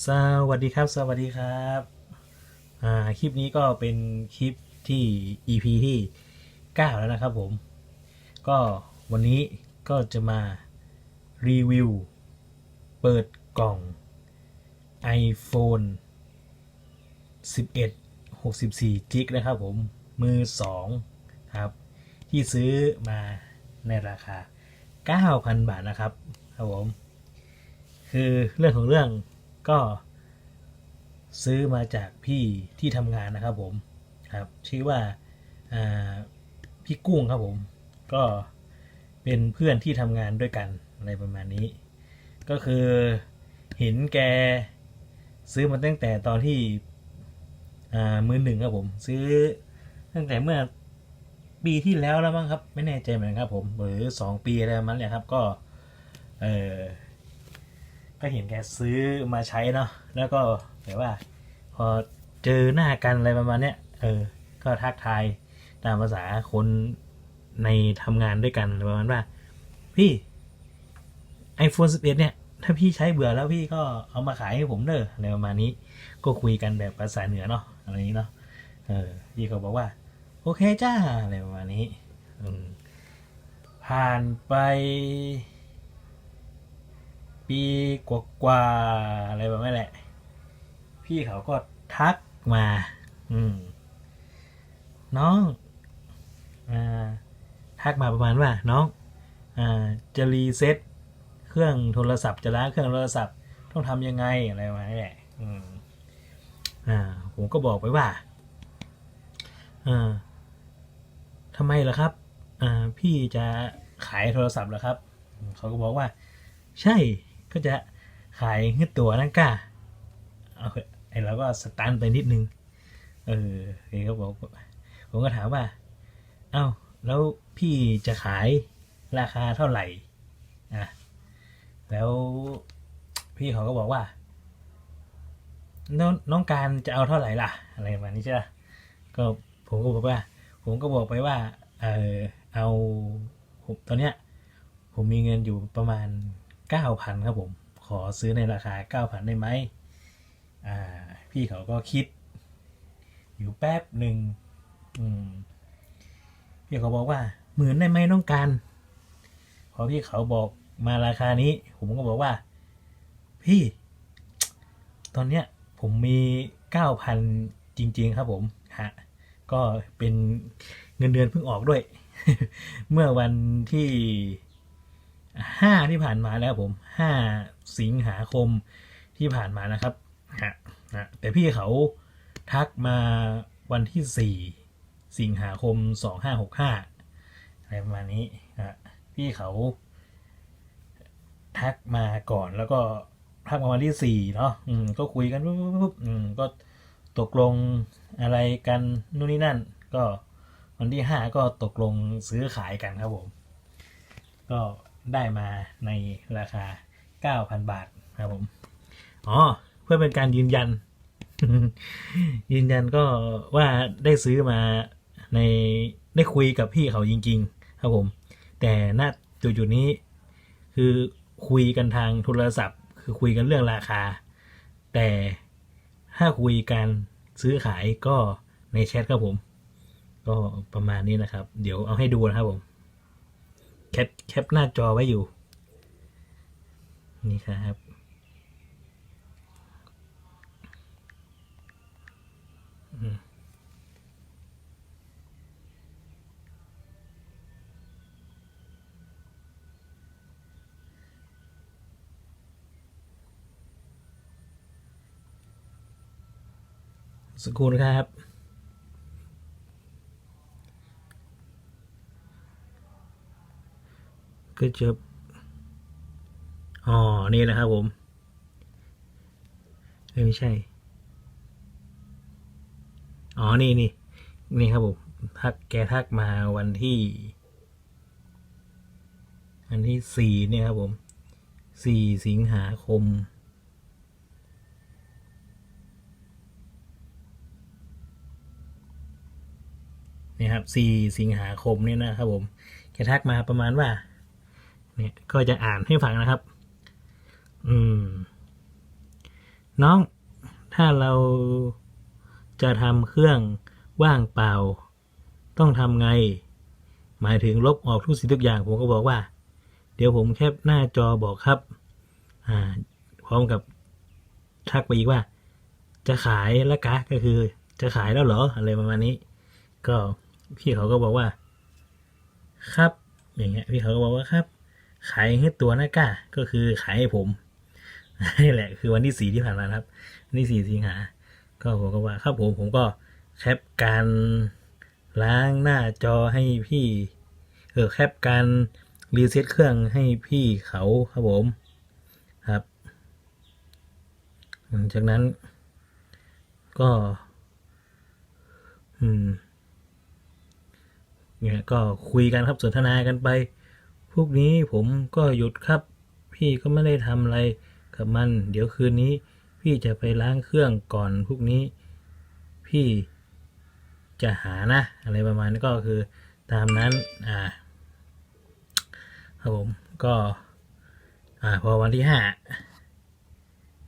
สวัสดีครับ สวัสดีครับอ่าคลิปนี้ก็เป็นคลิปที่ EP ที่ 9 แล้วนะครับผม ก็วันนี้ก็จะมารีวิว เปิดกล่อง iPhone 11 64 g b นะครับผม มือ 2 ครับ ที่ซื้อมาในราคา 9,000 บาทนะครับ ครับผม คือเรื่องของเรื่อง ก็ซื้อมาจากพี่ที่ทำงานนะครับผมครับชื่อว่าพี่กุ้งครับผม ก็เป็นเพื่อนที่ทำงานด้วยกันอะไรประมาณนี้ ก็คือเห็นแกซื้อมาตั้งแต่ตอนที่มือหนึ่งครับผม ซื้อตั้งแต่เมื่อปีที่แล้วแล้วมั้งครับ ไม่แน่ใจเหมือนกันครับผมหรือสองปีอะไรมาณเนี้ยครับ ก็ เออ ก็เห็นแกซื้อมาใช้เนาะแล้วก็แบบว่า พอเจอหน้ากันอะไรประมาณเนี้ยเออ ก็ทักทายตามภาษาคนในทำงานด้วยกันประมาณว่า พี่ iPhone 11 เนี่ย ถ้าพี่ใช้เบื่อแล้วพี่ก็เอามาขายให้ผมเด้ออะไรประมาณนี้ ก็คุยกันแบบภาษาเหนือเนาะอะไรอย่างนี้เนาะเออพี่ก็บอกว่า โอเคจ้าอะไรประมาณนี้ผ่านไป ปีกว่าๆอะไรแบบนี้แหละ พี่เขาก็ทักมา อืม น้องอ่าทักมาประมาณว่า น้องอ่าจะรีเซ็ตเครื่องโทรศัพท์จะล้างเครื่องโทรศัพท์ต้องทำยังไงอะไรประมาณนี้แหละอืมอ่า ผมก็บอกไปว่าอ่าทำไมล่ะครับอ่าพี่จะขายโทรศัพท์เหรอครับ เขาก็บอกว่า ใช่ ก็จะขายเงืตัวนั่นก้าเอาเถอะไอเราก็สตันไปนิดนึง เออเขาบอกผมก็ถามว่า เอ้า แล้วพี่จะขายราคาเท่าไหร่อะแล้วพี่เขาก็บอกว่า น้องน้องการจะเอาเท่าไหร่ล่ะ อะไรประมาณนี้ใช่ไหมก็ผมก็บอกว่า ผมก็บอกไปว่า เออเอาผมตอนเนี้ย ผมมีเงินอยู่ประมาณ เก้าพันครับผม ขอซื้อในราคาเก้าพันได้ไหมอ่า พี่เขาก็คิด อยู่แป๊บหนึ่งอืมพี่เขาบอกว่าหมื่นได้ไหมน้องการ พอพี่เขาบอกมาราคานี้ ผมก็บอกว่า พี่ ตอนเนี้ย ผมมีเก้าพันจริง ๆ ครับผมฮะก็เป็นเงินเดือนเพิ่งออกด้วย เมื่อวันที่ ห้าที่ผ่านมาแล้วผมห้าสิงหาคมที่ผ่านมานะครับฮะนะแต่พี่เขาทักมาวันที่สี่สิงหาคมสองห้าหกห้าอะไรประมาณนี้นะพี่เขา ทักมาก่อนแล้วก็ทักมาวันที่สี่เนาะอืมก็คุยกันปุ๊บปุ๊บปุ๊บอืมก็ตกลงอะไรกันนู่นนี่นั่น ก็วันที่ห้าก็ตกลงซื้อขายกันครับผม ก็ ได้มาในราคา 9,000 บาทครับผม อ๋อ เพื่อเป็นการยืนยัน ยืนยันก็ว่าได้ซื้อมาในได้คุยกับพี่เขาจริง ๆ ครับผม แต่ณจุดๆนี้ คือคุยกันทางโทรศัพท์ คือคุยกันเรื่องราคา แต่ถ้าคุยกันซื้อขายก็ในแชทครับผม ก็ประมาณนี้นะครับ เดี๋ยวเอาให้ดูนะครับผม แคปแคปหน้าจอไว้อยู่ นี่ครับ สกครูนะครับ ก็จะอ๋อ นี่นะครับผม ไม่ใช่ อ๋อ นี่นี่นี่ครับผมทักแกทักมาวันที่วันที่สี่เนี่ยครับผมสี่สิงหาคมเนี่ยครับสี่สิงหาคมเนี่ยนะครับผมแกทักมาประมาณว่า เนี่ยก็จะอ่านให้ฟังนะครับ อืม น้อง ถ้าเราจะทำเครื่องว่างเปล่า ต้องทำไง หมายถึงลบออกทุกสิ่งทุกอย่าง ผมก็บอกว่า เดี๋ยวผมแคปหน้าจอบอกครับ อ่า พร้อมกับทักไปอีกว่า จะขายล้วกะก็คือ จะขายแล้วเหรออะไรประมาณนี้ ก็พี่เขาก็บอกว่า ครับ อย่างเงี้ย พี่เขาก็บอกว่าครับ ขายให้ตัวหน้ากาก็คือขายให้ผมนี่แหละ คือวันที่สี่ที่ผ่านมาครับวันที่สี่สิงหา ก็ผมก็ว่าครับผมผมก็แคปการล้างหน้าจอให้พี่เออแคปการรีเซ็ตเครื่องให้พี่เขาครับผมครับหลังจากนั้น ก็ อืมเนี่ยก็คุยกันครับสนทนากันไป พวกนี้ผมก็หยุดครับ พี่ก็ไม่ได้ทำอะไรกับมัน เดี๋ยวคืนนี้ พี่จะไปล้างเครื่องก่อนพวกนี้ พี่จะหานะ อะไรประมาณนี้ก็คือตามนั้น อ่า ครับผมก็ อ่า พอวันที่ห้า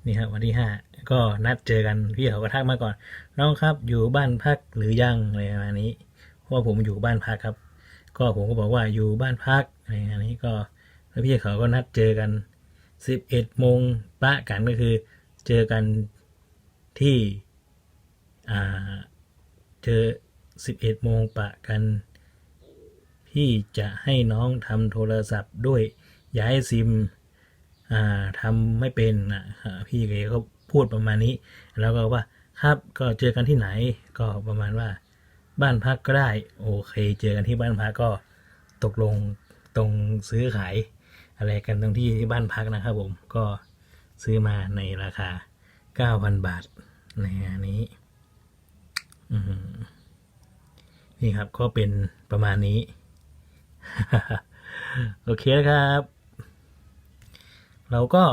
นี่ครับวันที่ห้าก็นัดเจอกันพี่เขาก็ทักมาก่อน น้องครับอยู่บ้านพักหรือยังอะไรประมาณนี้เพราะว่าผมอยู่บ้านพักครับ ก็ผมก็บอกว่าอยู่บ้านพัก อะไรอันนี้ก็แล้วพี่เขาก็นัดเจอกันสิบเอ็ดโมงปะกันก็คือ เจอกันที่อ่าเจอสิบเอ็ดโมงปะกัน พี่จะให้น้องทำโทรศัพท์ด้วยย้ายซิมอ่าทำไม่เป็นอะพี่เกก็พูดประมาณนี้ แล้วก็ว่าครับก็เจอกันที่ไหนก็ประมาณว่า บ้านพักก็ได้ โอเค เจอกันที่บ้านพักก็ตกลง ตรงซื้อขายอะไรกันตรงที่บ้านพักนะครับผมก็ซื้อมาในราคา 9,000 บาทในอันนี้นี่ครับก็เป็นประมาณนี้ โอเคครับ เราก็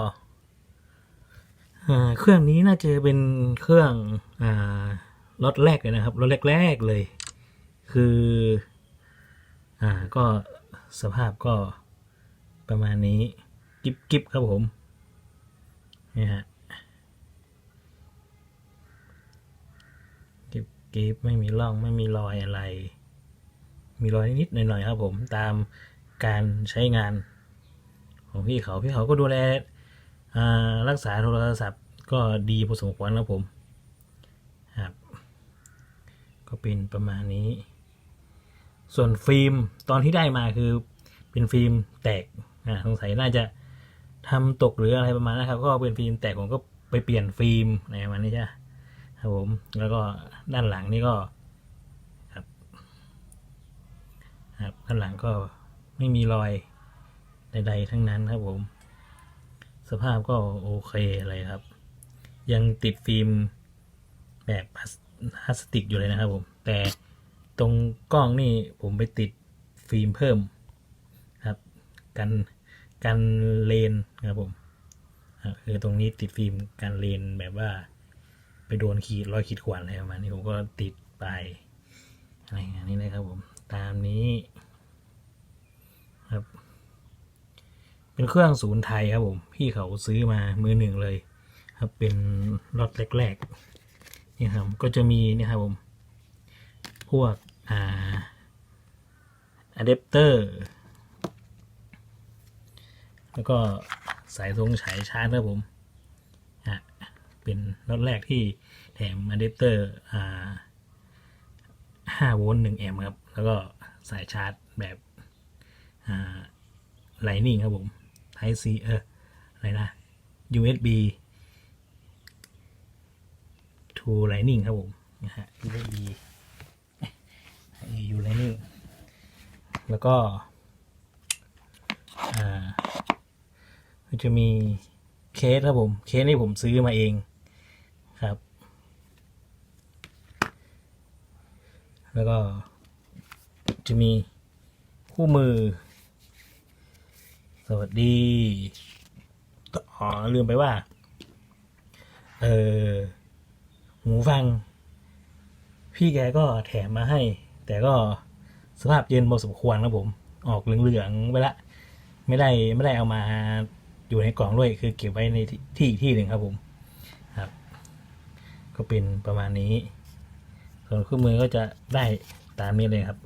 เครื่องนี้น่าจะเป็นเครื่องอรถแรกเลยนะครับรถแรกๆเลย คือ อ่าก็สภาพก็ประมาณนี้ กิบกิบครับผมนี่ฮะกิบกิบไม่มีร่องไม่มีรอยอะไร มีรอยนิดหน่อยๆครับผมตามการใช้งานของพี่เขาพี่เขาก็ดูแลอ่ารักษาโทรศัพท์ก็ดีพอสมควรครับผมครับก็เป็นประมาณนี้ ส่วนฟิล์มตอนที่ได้มาคือเป็นฟิล์มแตกอ่าสงสัยน่าจะทำตกหรืออะไรประมาณนะครับ ก็เป็นฟิล์มแตกผมก็ไปเปลี่ยนฟิล์มอะไรประมาณนี้ใช่ไหมครับผมแล้วก็ด้านหลังนี่ก็ครับครับด้านหลังก็ไม่มีรอยใด ๆ ทั้งนั้นครับผม สภาพก็โอเคเลยครับ ยังติดฟิล์มแบบพลาสติกอยู่เลยนะครับผมแต่ ตรงกล้องนี่ผมไปติดฟิล์มเพิ่มครับ กันกันเลนครับผมคือตรงนี้ติดฟิล์มกันเลนแบบว่า ไปโดนขีดรอยขีดข่วนอะไรประมาณนี้ผมก็ติดไปอะไรอย่างนี้เลยครับผมตามนี้ครับ เป็นเครื่องศูนย์ไทยครับผมพี่เขาซื้อมามือหนึ่งเลย ครับเป็นรถแรกๆนี่ครับก็จะมีนี่ครับผม พวก อ่าอะแดปเตอร์ แล้วก็สายทรงสายชาร์จครับผมอะเป็นรถแรกที่แถมอะแดปเตอร์อ่าห้าโวลต์หนึ่งแอมป์ครับ แล้วก็สายชาร์จแบบอ่าไลนิ่งครับผม Type C เอออะไรนะ USB to Lightning ครับผมนะฮะ USB U Lightning แล้วก็มันจะมีเคสครับผม เคสนี่ผมซื้อมาเองครับ แล้วก็จะมีคู่มือ สวัสดีอ๋อลืมไปว่า เออหูฟัง พี่แกก็แถมมาให้ แต่ก็สภาพเย็นพอสมควรนะผม ออกเหลืองๆไปละ ไม่ได้ไม่ได้เอามาอยู่ในกล่องด้วยคือเก็บไว้ในที่ที่หนึ่งครับผมครับ ก็เป็นประมาณนี้ ส่วนเคู่องมือก็จะได้ตามนี้เลยครับ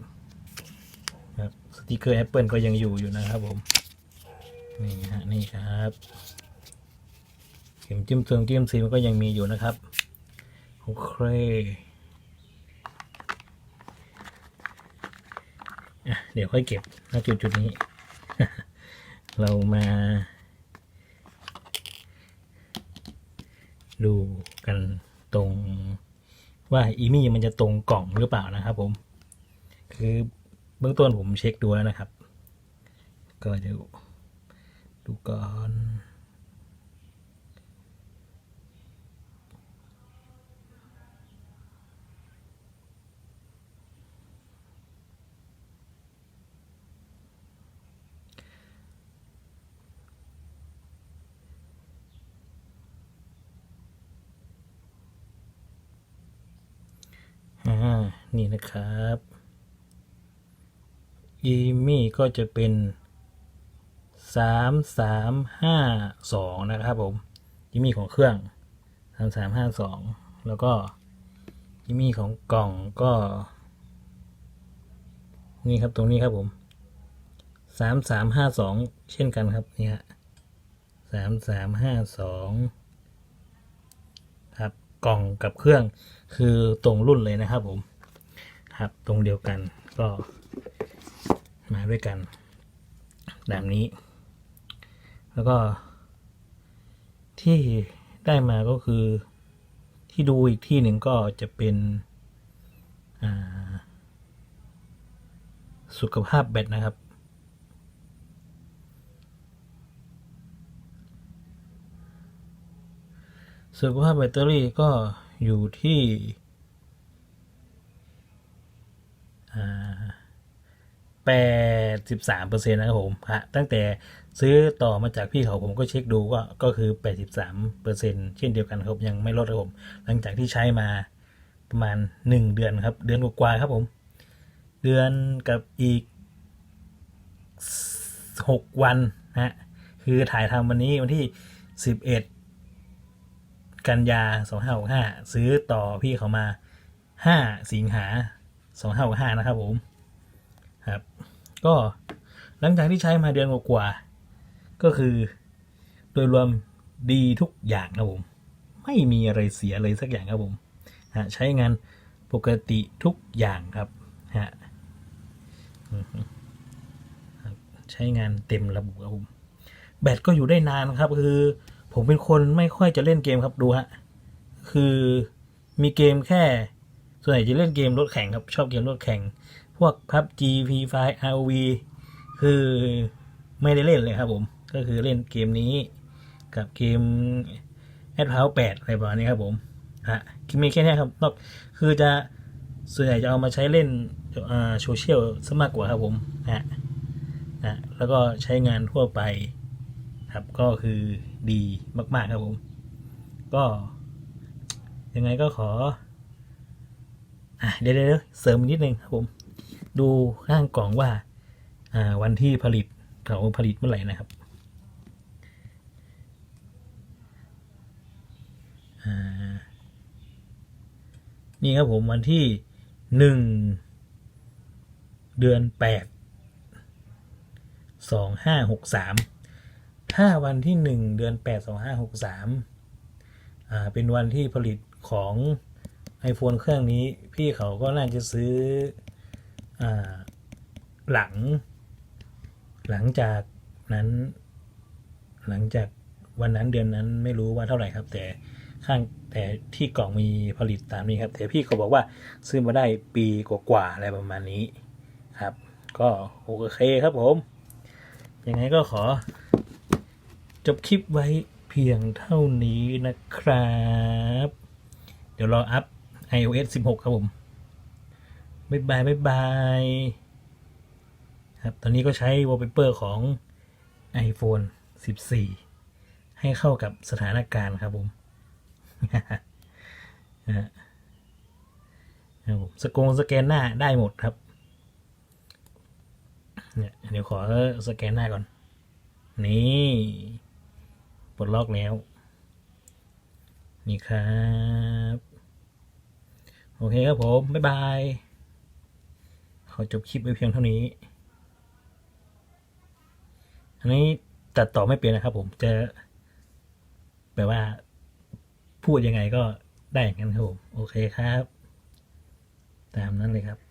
ครับสติกเกอร์ Apple ก็ยังอยู่อยู่นะครับผม นี่ฮะนี่ครับเข็มจิ้มเฟืองจิ้มซีมันก็ยังมีอยู่นะครับ โอเคอะ เดี๋ยวค่อยเก็บณจุดจุดๆนี้ เรามา ดูกันตรงว่าอีมี่มันจะตรงกล่องหรือเปล่านะครับผม คือเบื้องต้นผมเช็คดูแล้วนะครับ ก็เดี๋ยวดูก่อนา นี่นะครับอีมี่ก็จะเป็น 3 3 5 2 นะครับผมยีมี่ของเครื่อง 3 3 5 2 แล้วก็ยีมี่ของกล่องก็ นี่ครับตรงนี้ครับผม 3 3 5 2 เช่นกันครับนี่ฮะ3 3 5 2 กล่องกับเครื่องคือตรงรุ่นเลยนะครับผมครับตรงเดียวกันก็มาด้วยกันแบบนี้ แล้วก็ที่ได้มาก็คือที่ดูอีกที่หนึ่งก็จะเป็นสุขภาพแบตนะครับ สุขภาพแบตเตอรี่ก็อยู่ที่แปดสิบสามเปอร์เซ็นต์นะครับผมฮะตั้งแต่ซื้อต่อมาจากพี่เขาผมก็เช็คดูก็ก็คือแปดสิบสามเปอร์เซ็นต์เช่นเดียวกันครับยังไม่ลดครับผม หลังจากที่ใช้มาประมาณหนึ่งเดือนครับ เดือนกว่าๆครับผม เดือนกับอีกหกวันนะฮะคือถ่ายทำวันนี้วันที่สิบเอ็ด กันยาสองห้าหกห้าซื้อต่อพี่เขามาห้าสิงหาสองห้าหกห้านะครับผมครับ ก็หลังจากที่ใช้มาเดือนกว่าก็คือโดยรวมดีทุกอย่างนะผมไม่มีอะไรเสียเลยสักอย่างครับผมฮะใช้งานปกติทุกอย่างครับฮะใช้งานเต็มระบบครับผมแบตก็อยู่ได้นานครับคือ ผมเป็นคนไม่ค่อยจะเล่นเกมครับดูฮะ คือมีเกมแค่ ส่วนใหญ่จะเล่นเกมรถแข่งครับ ชอบเกมรถแข่ง พวก PUBG Free Fire ROV คือไม่ได้เล่นเลยครับผม ก็คือเล่นเกมนี้กับเกม a d v a n c e 8อะไรประมาณนี้ครับผมฮะมีแค่นี้ครับนอกคือจะส่วนใหญ่จะเอามาใช้เล่นอ่าโซเชียลซะมากกว่าครับผมฮะนะแล้วก็ใช้งานทั่วไป ครับ ก็คือดีมากๆครับผม ก็ ยังไงก็ขออะเดี๋ยวเดี๋ยเสริมนิดนึงครับผม ดูข้างกล่องว่า อ่า วันที่ผลิตเขาผลิตเมื่อไหร่นะครับนี่ครับผมวันที่หนึ่งเดือนแปดสองห้าหกสาม ถ้าวันที่หนึ่งเดือนแปดสองห้าหกสามอ่าเป็นวันที่ผลิตของ iPhone เครื่องนี้ พี่เขาก็น่าจะซื้ออ่าหลัง หลังจากนั้น หลังจากวันนั้นเดือนนั้นไม่รู้ว่าเท่าไหร่ครับ แต่ข้างแต่ที่กล่องมีผลิตตามนี้ครับ แต่พี่เขาบอกว่าซื้อมาได้ปีกว่าๆอะไรประมาณนี้ครับ ก็โอเคครับผม ยังไงก็ขอ จบคลิปไว้เพียงเท่านี้นะครับ เดี๋ยวรออัพ iOS 16 ครับผม บ๊ายบาย บ๊ายบาย ครับ ตอนนี้ก็ใช้ wallpaper ของ iPhone 14 ให้เข้ากับสถานการณ์ครับผมนะฮะครับผมสกงสแกนหน้าได้หมดครับ เนี่ยเดี๋ยวขอสแกนหน้าก่อน นี่ ปลดล็อกแล้ว นี่ครับ โอเคครับผม บ๊ายบาย ขอจบคลิปไว้เพียงเท่านี้ อันนี้ตัดต่อไม่เป็นนะครับผมจะแบบว่า พูดยังไงก็ได้อย่างนั้นครับผม โอเคครับ ตามนั้นเลยครับ